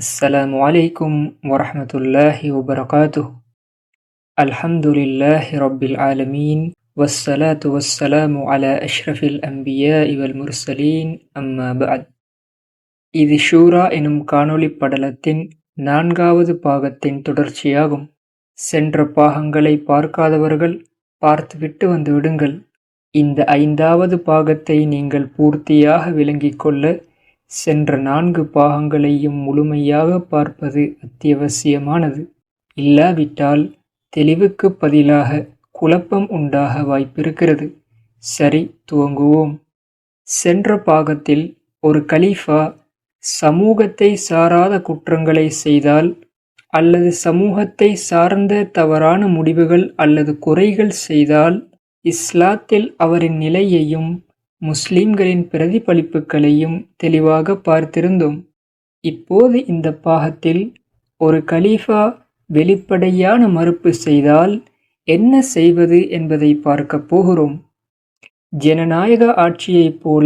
السلام عليكم ورحمة الله وبركاته الحمد لله رب العالمين والصلاة والسلام على أشرف الأنبياء والمرسلين أما بعد இது ஷூரா எனும் காணொளி படலத்தின் நான்காவது பாகத்தின் தொடர்ச்சியாகும் சென்ற பாகங்களை பார்க்காதவர்கள் பார்த்துவிட்டு வந்து விடுங்கள் இந்த ஐந்தாவது பாகத்தை நீங்கள் பூர்த்தியாக விளங்கிக் கொள்ள சென்ற நான்கு பாகங்களையும் முழுமையாக பார்ப்பது அத்தியாவசியமானது. இல்லாவிட்டால் தெளிவுக்கு பதிலாக குழப்பம் உண்டாக வாய்ப்பிருக்கிறது. சரி துவங்குவோம். சென்ற பாகத்தில் ஒரு கலீஃபா சமூகத்தை சாராத குற்றங்களை செய்தால் அல்லது சமூகத்தை சார்ந்த தவறான முடிவுகள் அல்லது குறைகள் செய்தால் இஸ்லாத்தில் அவரின் நிலையையும் முஸ்லிம்களின் பிரதிபலிப்புகளையும் தெளிவாக பார்த்திருந்தோம். இப்போது இந்த பாகத்தில் ஒரு கலீஃபா வெளிப்படையான மறுப்பு செய்தால் என்ன செய்வது என்பதை பார்க்கப் போகிறோம். ஜனநாயக ஆட்சியைப் போல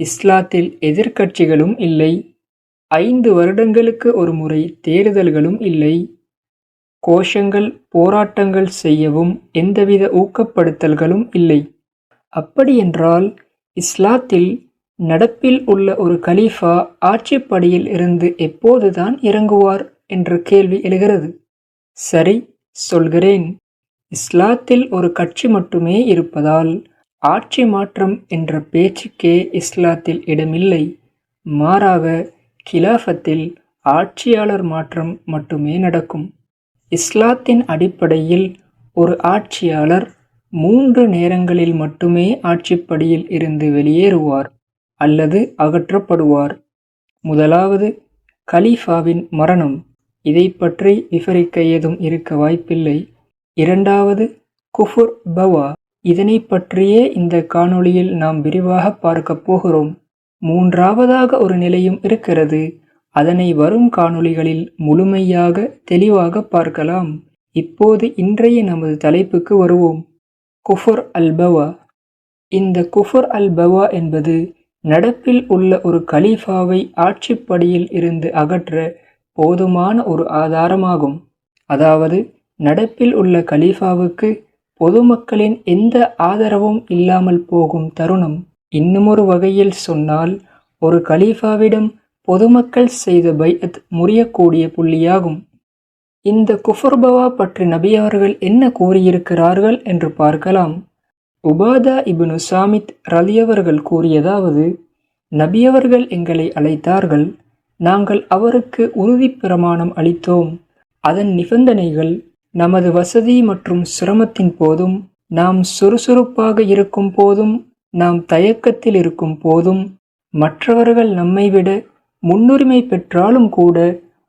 இஸ்லாத்தில் எதிர்க்கட்சிகளும் இல்லை. ஐந்து வருடங்களுக்கு ஒரு முறை தேர்தல்களும் இல்லை. கோஷங்கள் போராட்டங்கள் செய்யவும் எந்தவித ஊக்கப்படுத்தல்களும் இல்லை. அப்படியென்றால் இஸ்லாத்தில் நடப்பில் உள்ள ஒரு கலீஃபா ஆட்சிப்படியில் இருந்து எப்போதுதான் இறங்குவார் என்ற கேள்வி எழுகிறது. சரி சொல்கிறேன். இஸ்லாத்தில் ஒரு கட்சி மட்டுமே இருப்பதால் ஆட்சி மாற்றம் என்ற பேச்சுக்கே இஸ்லாத்தில் இடமில்லை. மாறாக கிலாஃபத்தில் ஆட்சியாளர் மாற்றம் மட்டுமே நடக்கும். இஸ்லாத்தின் அடிப்படையில் ஒரு ஆட்சியாளர் மூன்று நேரங்களில் மட்டுமே ஆட்சிப்படியில் இருந்து வெளியேறுவார் அல்லது அகற்றப்படுவார். முதலாவது கலீஃபாவின் மரணம். இதை பற்றி விவரிக்க ஏதும் இருக்க வாய்ப்பில்லை. இரண்டாவது குஃபுர் பவா. இதனை பற்றியே இந்த காணொளியில் நாம் விரிவாக பார்க்கப் போகிறோம். மூன்றாவதாக ஒரு நிலையும் இருக்கிறது. அதனை வரும் காணொளிகளில் முழுமையாக தெளிவாக பார்க்கலாம். இப்போது இன்றைய நமது தலைப்புக்கு வருவோம். குஃபுர் அல்பவா. இந்த குஃபுர் அல்பவா என்பது நடப்பில் உள்ள ஒரு கலீஃபாவை ஆட்சிப்படியில் இருந்து அகற்ற போதுமான ஒரு ஆதாரமாகும். அதாவது நடப்பில் உள்ள கலீஃபாவுக்கு பொதுமக்களின் எந்த ஆதரவும் இல்லாமல் போகும் தருணம். இன்னுமொரு வகையில் சொன்னால் ஒரு கலீஃபாவிடம் பொதுமக்கள் செய்த பைஅத் முறியக்கூடிய புள்ளியாகும். இந்த குஃபர்பவா பற்றி நபி அவர்கள் என்ன கூறியிருக்கிறார்கள் என்று பார்க்கலாம். உபாதா இபுனு சாமித் ரலியவர்கள் கூறியதாவது நபியவர்கள் எங்களை அழைத்தார்கள் நாங்கள் அவருக்கு உறுதி பிரமாணம் அளித்தோம். அதன் நிபந்தனைகள் நமது வசதி மற்றும் சிரமத்தின் போதும் நாம் சுறுசுறுப்பாக இருக்கும் போதும் நாம் தயக்கத்தில் இருக்கும் போதும் மற்றவர்கள் நம்மை விட முன்னுரிமை பெற்றாலும் கூட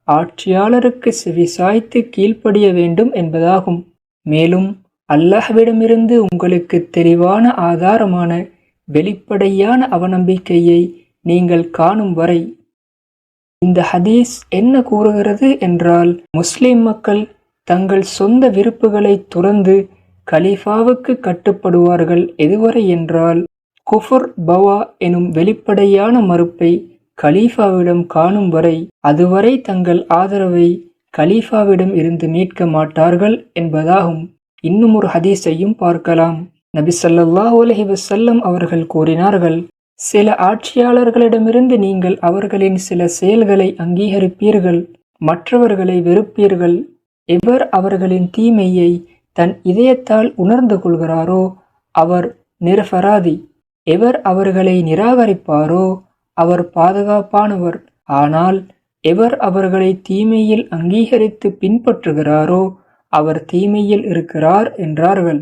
ஆட்சியாளருக்கு செவிசாய்த்து கீழ்ப்படிய வேண்டும் என்பதாகும். மேலும் அல்லாஹ்விடமிருந்து உங்களுக்கு தெளிவான ஆதாரமான வெளிப்படையான அவநம்பிக்கையை நீங்கள் காணும் வரை. இந்த ஹதீஸ் என்ன கூறுகிறது என்றால் முஸ்லிம் மக்கள் தங்கள் சொந்த விருப்புகளை துறந்து கலீஃபாவுக்கு கட்டுப்படுவார்கள் எதுவரை என்றால் குஃபுர் பவா எனும் வெளிப்படையான மறுப்பை கலீஃபாவிடம் காணும் வரை அதுவரை தங்கள் ஆதரவை கலீஃபாவிடம் இருந்து மீட்க மாட்டார்கள் என்பதாகும். இன்னும் ஒரு ஹதீஸையும் பார்க்கலாம். நபி சல்லாஹ் அலஹி வசல்லம் அவர்கள் கூறினார்கள் சில ஆட்சியாளர்களிடமிருந்து நீங்கள் அவர்களின் சில செயல்களை அங்கீகரிப்பீர்கள் மற்றவர்களை வெறுப்பீர்கள். எவர் அவர்களின் தீமையை தன் இதயத்தால் உணர்ந்து கொள்கிறாரோ அவர் நிரபராதி. எவர் அவர்களை நிராகரிப்பாரோ அவர் பாதுகாப்பானவர். ஆனால் எவர் அவர்களை தீமையில் அங்கீகரித்து பின்பற்றுகிறாரோ அவர் தீமையில் இருக்கிறார் என்றார்கள்.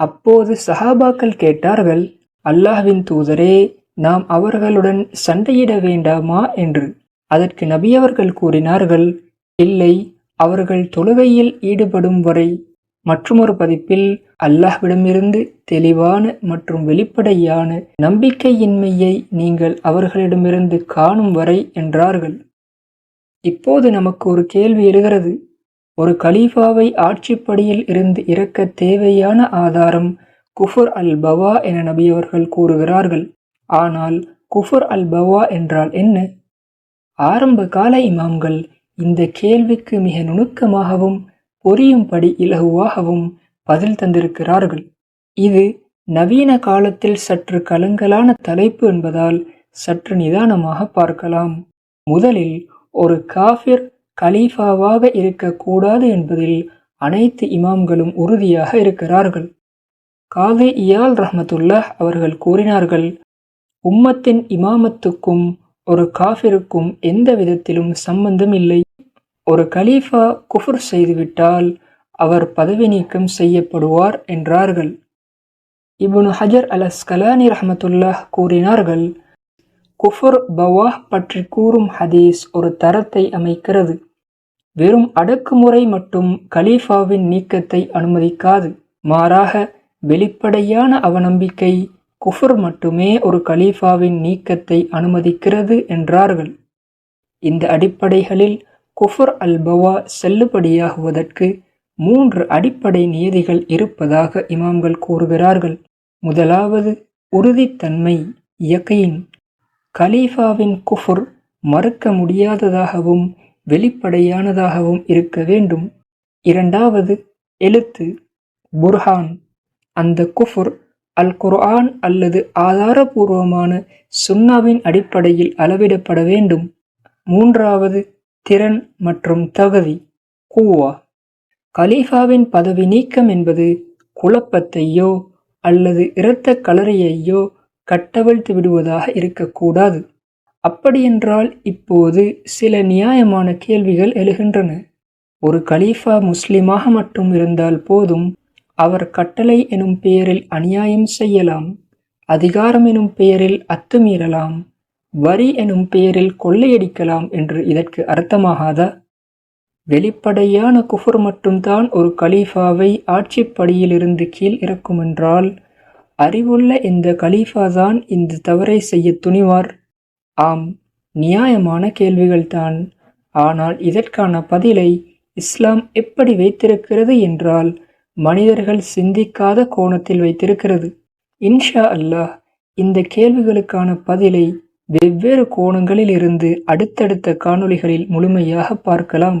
அப்போது சஹாபாக்கள் கேட்டார்கள் அல்லாஹ்வின் தூதரே நாம் அவர்களுடன் சண்டையிட வேண்டாமா? என்று. அதற்கு நபியவர்கள் கூறினார்கள் இல்லை அவர்கள் தொழுகையில் ஈடுபடும் வரை மற்றொரு பதிப்பில் அல்லாஹ்விடமிருந்து தெளிவான மற்றும் வெளிப்படையான நம்பிக்கையின்மையை நீங்கள் அவர்களிடமிருந்து காணும் வரை என்றார்கள். இப்போது நமக்கு ஒரு கேள்வி எழுகிறது. ஒரு கலீஃபாவை ஆட்சிப்படியில் இருந்து இறக்க தேவையான ஆதாரம் குஃபுர் அல் பவா என நபியவர்கள் கூறுகிறார்கள். ஆனால் குஃபுர் அல் பவா என்றால் என்ன? ஆரம்ப கால இமாம்கள் இந்த கேள்விக்கு மிக நுணுக்கமாகவும் பொரியும்படி இலகுவாகவும் பதில் தந்திருக்கிறார்கள். இது நவீன காலத்தில் சற்று கலங்கலான தலைப்பு என்பதால் சற்று நிதானமாக பார்க்கலாம். முதலில் ஒரு காஃபிர் கலீஃபாவாக இருக்கக்கூடாது என்பதில் அனைத்து இமாம்களும் உறுதியாக இருக்கிறார்கள். காதி இயால் ரஹமத்துல்லாஹ் அவர்கள் கூறினார்கள் உம்மத்தின் இமாமத்துக்கும் ஒரு காஃபிருக்கும் எந்த விதத்திலும் சம்பந்தம் இல்லை ஒரு கலீஃபா குஃபுர் செய்துவிட்டால் அவர் பதவி நீக்கம் செய்யப்படுவார் என்றார்கள். இப்னு ஹஜர் அல் அஸ்கலானி ரஹமத்துல்லாஹ் கூறினார்கள் குஃபுர் பவாஹ் பற்றி கூறும் ஹதீஸ் ஒரு தரத்தை அமைக்கிறது. வெறும் அடக்குமுறை மட்டும் கலீஃபாவின் நீக்கத்தை அனுமதிக்காது. மாறாக வெளிப்படையான அவநம்பிக்கை குஃபுர் மட்டுமே ஒரு கலீஃபாவின் நீக்கத்தை அனுமதிக்கிறது என்றார்கள். இந்த அடிப்படைகளில் குஃபுர் அல்பவா செல்லுபடியாகுவதற்கு மூன்று அடிப்படை நியதிகள் இருப்பதாக இமாம்கள் கூறுகிறார்கள். முதலாவது உறுதித்தன்மை இயக்கையின் கலீஃபாவின் குஃபுர் மறுக்க முடியாததாகவும் வெளிப்படையானதாகவும் இருக்க வேண்டும். இரண்டாவது எழுத்து புர்ஹான். அந்த குஃபுர் அல் குர்ஆன் அல்லது ஆதாரபூர்வமான சுன்னாவின் அடிப்படையில் அளவிடப்பட வேண்டும். மூன்றாவது திறன் மற்றும் தகுதி கூவா. கலீஃபாவின் பதவி நீக்கம் என்பது குழப்பத்தையோ அல்லது இரத்த கலரையையோ கட்டவிழ்த்து விடுவதாக இருக்கக்கூடாது. அப்படியென்றால் இப்போது சில நியாயமான கேள்விகள் எழுகின்றன. ஒரு கலீஃபா முஸ்லிமாக மட்டும் இருந்தால் போதும் அவர் கட்டளை எனும் பெயரில் அநியாயம் செய்யலாம் அதிகாரம் எனும் பெயரில் அத்துமீறலாம் வரி எனும் பெயரில் கொள்ளையடிக்கலாம் என்று இதற்கு அர்த்தமாகாதா? வெளிப்படையான குஃபுர் மட்டும்தான் ஒரு கலீஃபாவை ஆட்சிப்படியிலிருந்து கீழ் இறக்குமென்றால் அறிவுள்ள இந்த கலீஃபாதான் இந்த தவறை செய்ய துணிவார்? ஆம் நியாயமான கேள்விகள்தான். ஆனால் இதற்கான பதிலை இஸ்லாம் எப்படி வைத்திருக்கிறது என்றால் மனிதர்கள் சிந்திக்காத கோணத்தில் வைத்திருக்கிறது. இன்ஷா அல்லாஹ் இந்த கேள்விகளுக்கான பதிலை வெவ்வேறு கோணங்களில் இருந்து அடுத்தடுத்த காணொளிகளில் முழுமையாக பார்க்கலாம்.